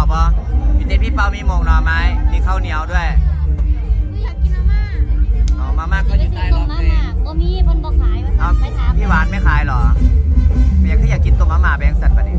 ข้าวปะพี่เต้พี่เปามีหมกหน่อไม้มีข้าวเหนียวด้วยอยากกินมาม่าอ๋อมาม่าก็อยู่ใต้รถมาเมม่าล์บ่มีเพิ่นบ่ขายว่าเอาซั่นไปถาม พี่หวานไม่ขายเหรอเมียก็อยากกินตัวมาม่าแบงค์สัตว์ปะเนี่ย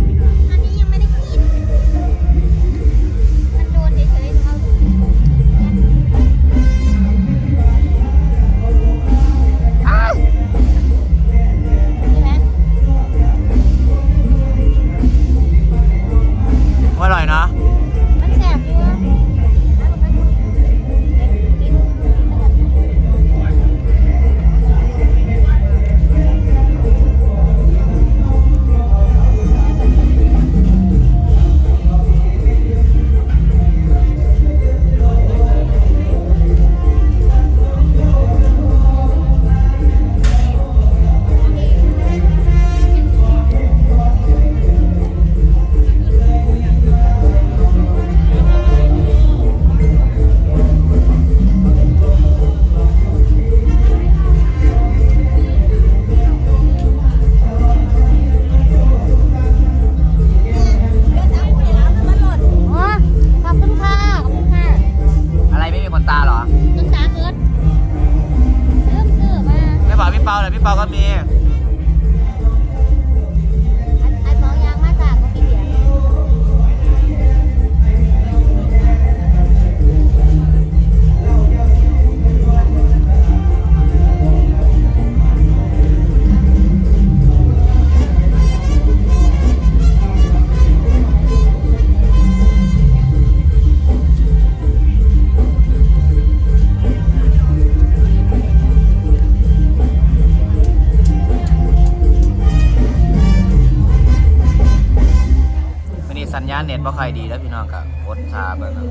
บ่ค่อยดีแล้วพี่น้องกับอดชาเบิ่งนะ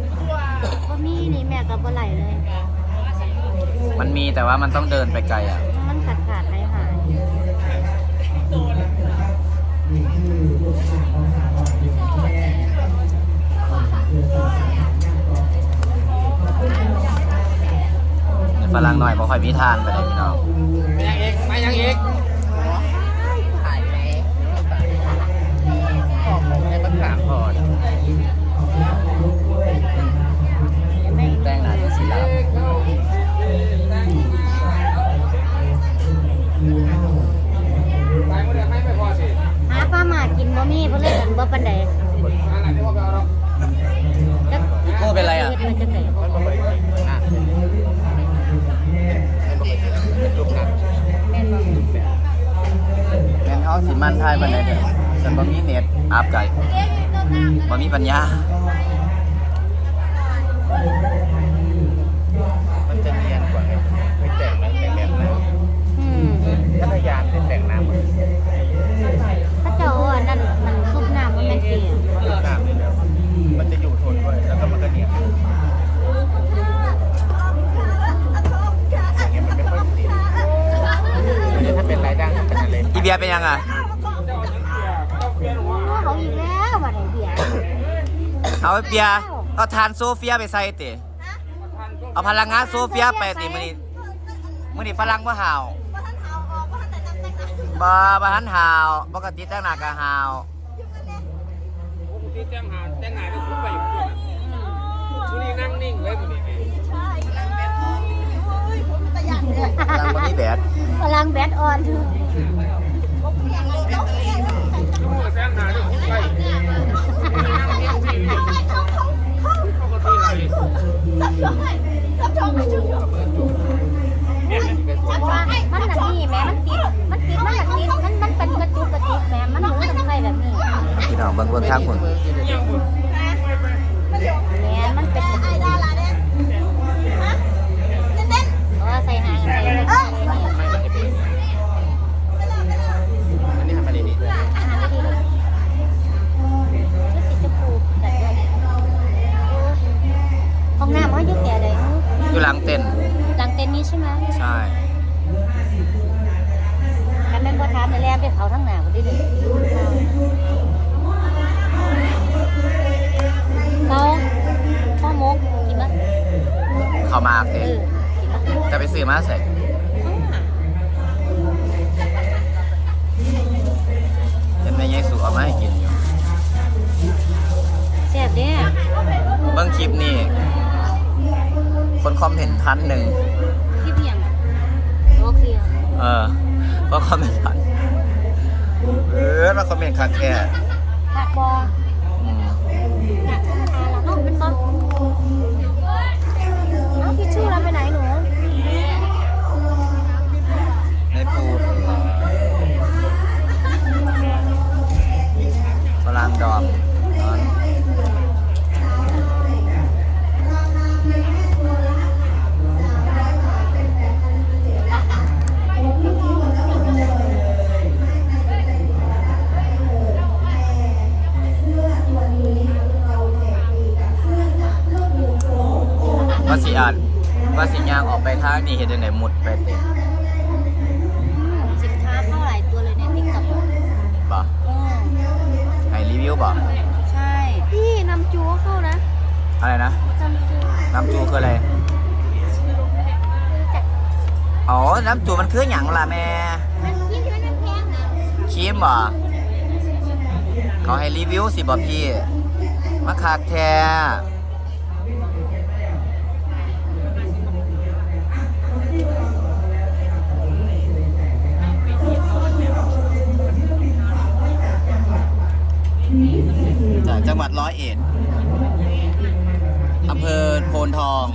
ก็มีนี่แม่ก็บ่ไหลเลย มันมีแต่ว่ามันต้องเดินไปไกลอะ มันขาดขาดหายหายฝรั่งหน่อยบ่ค่อยมีทานไปเลยพี่น้อง สิมันทานไดเด้อฉันบ่มีเน็ตอัพไก่บ่มีปัญญา มันจะเนียนกว่าไงไม่แต่งมันเป็นแบบนั้นอืมถ้าพยายามจะแต่งน้ำมันถ้าเจ้าอันนั้นมันซุปน้ำมันแม่นสิน้ำนี่แล้วมันจะอยู่ทนด้วยแล้วก็มันก็เนียนอย่างเงี้ยมันไม่ค่อยติดเดี๋ยวถ้าเป็นรายได้ก็เป็นอะไร อีเบียร์เป็นยังอะ เอาเบียร์เอาทานโซเฟียไปใส่ติเอาพลังงานโซเฟียไปติมื้อนี้มื้อนี้ฝรั่งบ่ห่าวบ่บ่ทันห่าวปกติแต่งหน้าก็ห่าวปกติแจ้งหาแจ้งหาได้คุ้มไปอยู่ด้วยทุนี่นั่งนิ่งเลยทุนี่พลังบ่มีแบดพลังแบดออนทุกแมันแบบนี้แม่มันติด มันติด มันน่ะติดมันมันเป็นกระจุกกระจิกแม่มันหนูต้องใส่แบบนี้พี่น้องเบิ่งเบิ่งทางคุณแม่มันเป็น อยู่หลังเต็นหลังเต็นนี้ใช่ไหมใช่กันแม่นบ่ทามในแรมไปเผาทั้งหนาบ่ได้เลเขาพ่อมกกินมั้ยเขามากเต็นอท์จะไปซื้อมาใส่เห็นแม่ยายสุเอามาให้กินอยู่แซ่บเด้ เบางคลิปนี่ คนคอมเมนต์พันหนึ่งที่เพียงโอเคเออก็คอมเมนต์พันเออมาคอมเมนต์คักแค่ผักบออืมผักธรรมดาละเนาะเป็นบอเอาทิชชู่เราไปไหนหนูใน นี้เห็นจังไหนหมุดไปเต็มสินค้าเข้าหลายตัวเลยในติ๊กต็อกบ่อืมให้รีวิวบ่ใช่ พี่นำจูก็เข้านะ อะไรนะนำจูน้ำจูคืออะไรอ๋อ น้ำจูมันคือหยังล่ะแม่ มันคิดว่ามันแพงนะครีมบ่เขาให้รีวิวสิบ่พี่มาคักแท้ ดร้อยเอ็ดอำเภอโพนทอง